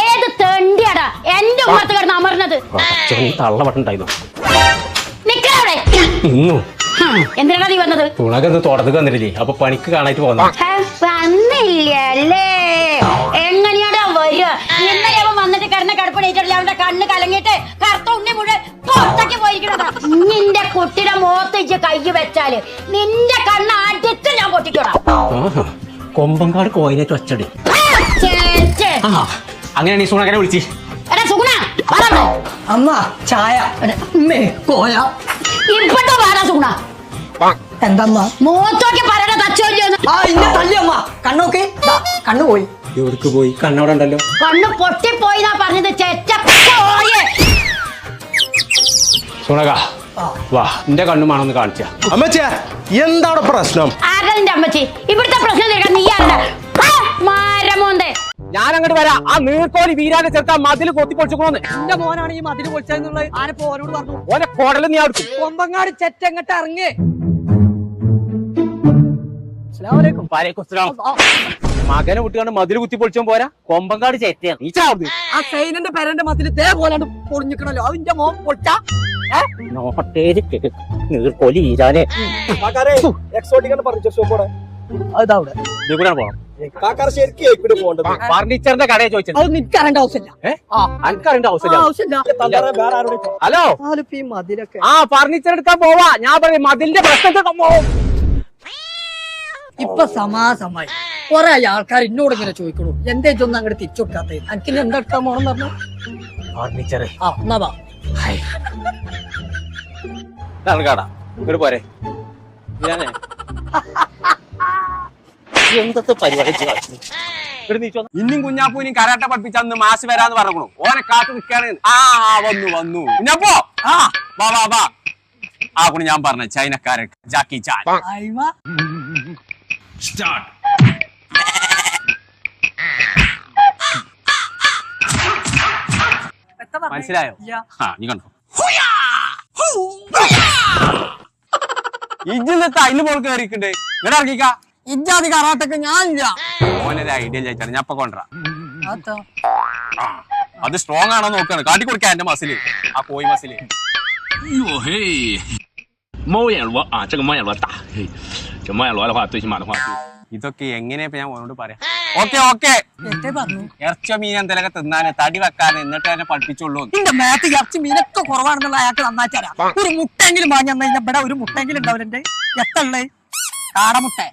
ഏത് തെണ്ടിയാടാ? എന്റെ ഉമ്മത്ത് കിടന്ന് അമർന്നത്. നിക്കവിടെ ഇന്നു. എന്തിനാ നീ വന്നത്? സുണക ഇന്ന് തോട്ടത്തേക്ക് വന്നിട്ടില്ലേ? അപ്പൊ പണിക്ക് കാണായിട്ട് പോന്ന വന്നില്ലല്ലേ? എങ്ങനെയാടാ വരിക? ഇന്നലെ അവൻ വന്നിട്ട് കിടന്ന കിടപ്പണിച്ചിട്ടില്ല അവന്റെ കണ്ണ് കലങ്ങിയിട്ട് കറുത്ത ഉണ്ണി മുഴുവൻ പുറത്തേക്ക് പോയിരിക്കണതാ. നിന്റെ കുട്ടിയുടെ മുഖത്ത് കൈ വെച്ചാൽ നിന്റെ കണ്ണ് അടിച്ച് ഞാൻ പൊട്ടിക്കോടാ. കൊമ്പങ്കാട് കോയിനേറ്റ് ഒച്ചടി. അങ്ങനെയാണ് ഈ സുണകനെ വിളിച്ച്. എടാ സുഗുണ വാടാ അമ്മ ചായ. അമ്മേ കോയ. ഇപ്പട്ടോ വാടാ സുഗുണ. എന്തമ്മ? മുഖത്തോക്കി പറയണ തച്ചോല്ലോ ആ ഇന്നെ തല്ലി അമ്മ. കണ്ണോക്കെ. ദാ, കണ്ണു പോയി. എവിടേക്ക് പോയി? കണ്ണവിടെ ഉണ്ടല്ലോ. കണ്ണ് പൊട്ടിപ്പോയിന്നാ പറഞ്ഞത് ചെറ്റ പോയേ സുണക വാ എന്റെ കണ്ണുമാണെന്ന് കാണിച്ച. അമ്മച്ചേ എന്താണ് പ്രശ്നം? അമ്മച്ചി? ഇവിടുത്തെ പ്രശ്നം ഞാൻ അങ്ങോട്ട് വരാം. ആ നീർക്കോലി വീരാനെ ചേർക്കാൻ മതിൽ കൊത്തിപ്പൊളിച്ചോന്ന് എന്റെ മോനാണ് ഈ മതിൽ പൊളിച്ചതെന്നുള്ളത് ആരെ ഓനോട് പറഞ്ഞു. ഓനെ കോടൽ നീ അടുക്കും കൊമ്പങ്ങാട് ചെറ്റങ്ങട്ട് ഇറങ്ങി. മകനെ വിട്ടുകൊണ്ട് മതിൽ കുത്തിപ്പൊളിച്ചോ പോരാ. കൊമ്പങ്കാട് ചേറ്റയാണ്. നീ ചാവുന്നത് ആ സൈനന്റെ പെരന്റെ പൊളിഞ്ഞിക്കണല്ലോ അതിന്റെ മോൻ പൊളിച്ച. നോട്ടേര് നീർക്കോലി എക്സോട്ടിക്കാണ് ഇവിടെ പോണം. ഫർണിച്ചറിന്റെ കടയെ ചോദിച്ചത്. അത് ആവശ്യമില്ല. ആവശ്യമില്ല. ഹലോ? ആലിപ്പോ ഈ മതിലൊക്കെ. ആ ഫർണിച്ചർ എടുക്കാൻ പോവാ. ഞാൻ പറയും മതിലിന്റെ പ്രശ്നത്തിൽ പോവും. ഇപ്പൊ സമാസമായി കൊറേ ആൾക്കാർ എന്നോട് ഇങ്ങനെ ചോദിക്കണു. എന്തേ ഇതൊന്നും അങ്ങോട്ട് തിരിച്ചു കൊടുക്കാത്തത് എനിക്ക് എന്താ എടുക്കാൻ പോണെന്ന് പറഞ്ഞു. ഫർണിച്ചർ ആ എന്നാ വാ. നടക്കാടാ ഇങ്ങോട്ട് പോരെ. ഞാനേ എന്തൊക്കെ പരിപാടി? ഇജ്ജ് കളിച്ചത്? ഇങ്ങട് നീച്ച് ഇന്നും കുഞ്ഞാപ്പൂനും കരാട്ട പഠിപ്പിച്ച അന്ന് മാസ് വരാന്ന് പറഞ്ഞു ഓനെ കാത്തു നിൽക്കാണ്. ആ വന്നു വന്നു. കുഞ്ഞാപ്പോ ആ വാ വാ വാ. ആ കുണി ഞാൻ പറഞ്ഞ ചൈനക്കാരൻ ജാക്കി ചാൻ. എത്ര മനസ്സിലായോ? ആ നീ കണ്ടോ? ഇജ്ജിന്ന് അതിന് പോൾ കയറിക്കണ്ടേ ഇങ്ങനെ ഇറങ്ങിക്ക. ഇജാതി കറാട്ടക്ക് ഞാൻ ഇല്ല ഓനൊരു ഐഡിയ ചോദിച്ചാണ് ഞാൻ ഇപ്പൊ കൊണ്ടുവരാം. അത് സ്ട്രോങ് ആണോ നോക്കാണ്. കാട്ടി കൊടുക്കാൻ എന്റെ മസിൽ ആ കോയി മസിൽ ഇതൊക്കെ എങ്ങനെയാ ഞാൻ ഓനോട് പറയാം? Okay okay. ഇറച്ച മീൻ എന്തെങ്കിലും തിന്നാന് തടി വെക്കാൻ എന്നിട്ട് തന്നെ പഠിപ്പിച്ചുള്ളൂ. എന്റെ മേത്ത് ഇറച്ചി മീനൊക്കെ കുറവാണെന്നുള്ള അയാൾക്ക് നന്നാച്ചാരാ ഒരു മുട്ടെങ്കിലും വാങ്ങി ഇവിടെ ഒരു മുട്ടെങ്കിലും ഉണ്ടാവില്ല എത്തുള്ളേ കാടമുട്ട.